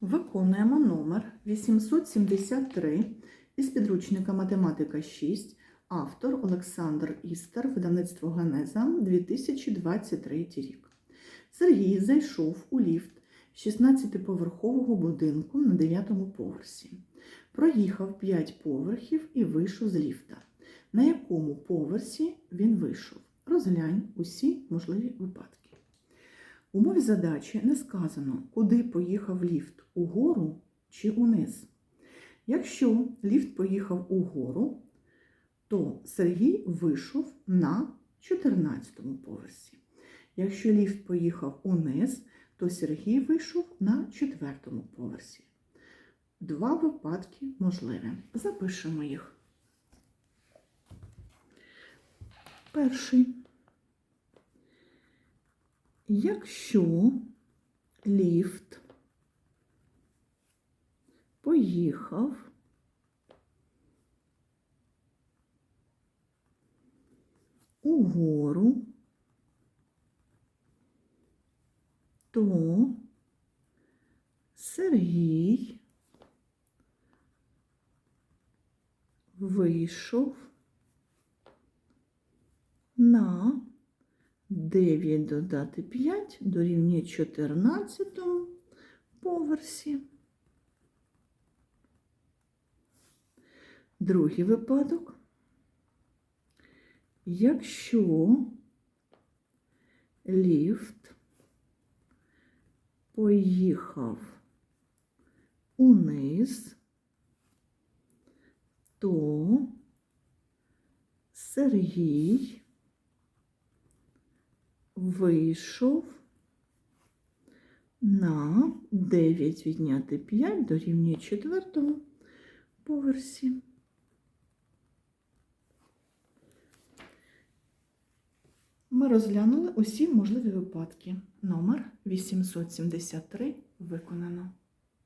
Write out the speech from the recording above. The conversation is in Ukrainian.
Виконуємо номер 873 із підручника Математика 6, автор Олександр Істер, видавництво Генеза, 2023 рік. Сергій зайшов у ліфт 16-поверхового будинку на 9-му поверсі. Проїхав 5 поверхів і вийшов з ліфта. На якому поверсі він вийшов? Розглянь усі можливі випадки. Умові задачі не сказано, куди поїхав ліфт угору чи униз. Якщо ліфт поїхав угору, то Сергій вийшов на 14-му поверсі. Якщо ліфт поїхав униз, то Сергій вийшов на 4-му поверсі. Два випадки можливі. Запишемо їх. Перший. Якщо ліфт поїхав угору, то Сергій вийшов на 9 додати 5 дорівнює 14 поверсі. Другий випадок. Якщо ліфт поїхав униз, то Сергій вийшов на 9 відняти 5 дорівнює 4 поверсі. Ми розглянули усі можливі випадки. Номер 873 виконано.